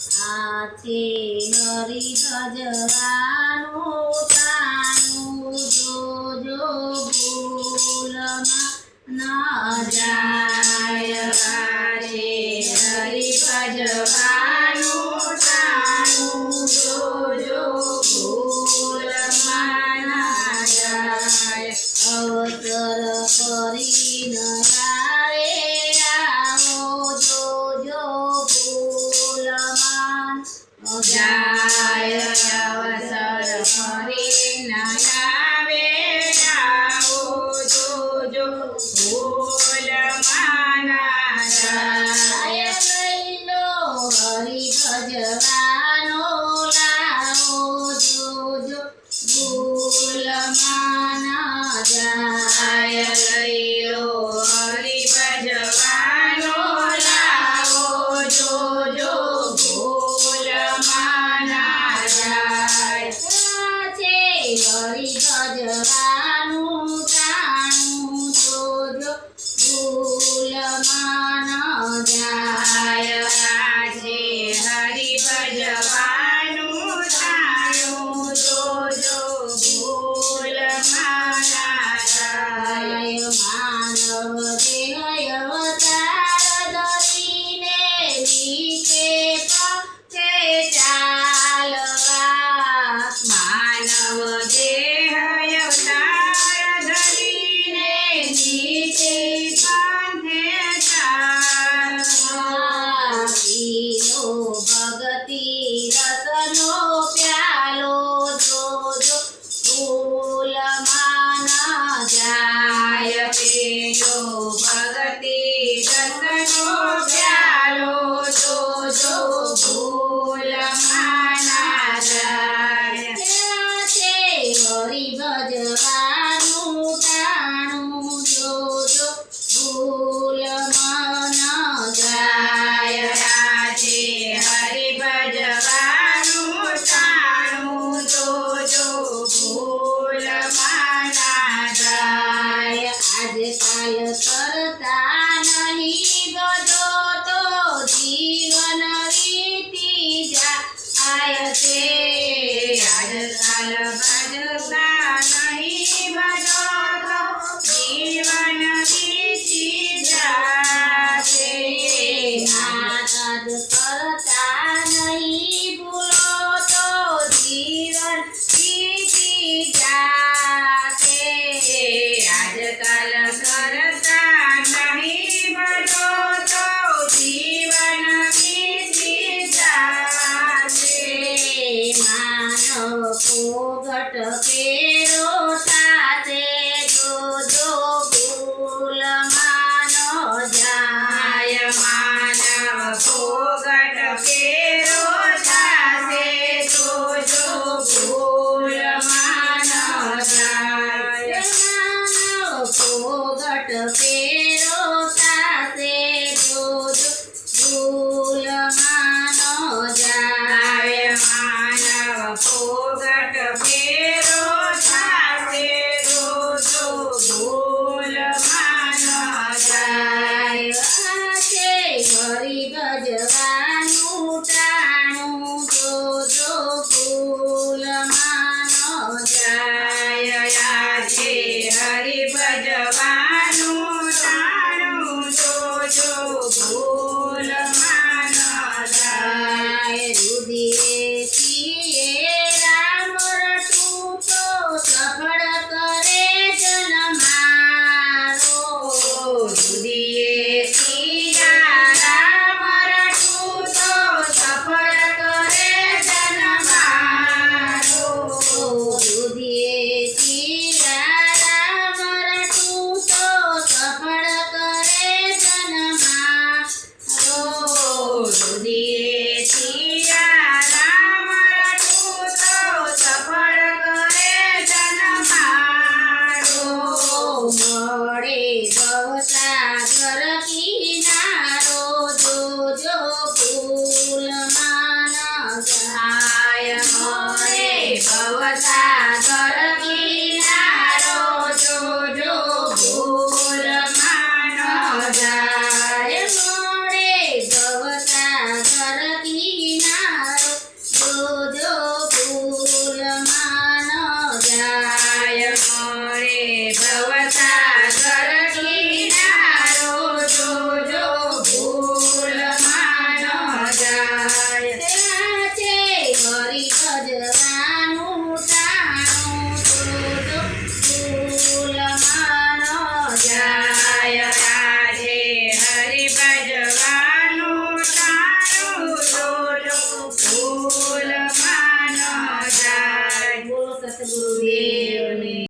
આથી હરી ભજવાનું તાનું જોજો ભૂલમાં ન જાય જાય અવસર ફરી નયા બેડાઓ જોજો ભૂલ માના જાય મહિનો હરિ ભજવાનો લાવો જોજો ભૂલ માના જાય લઈ લો હરિ ભજવા I will give. 就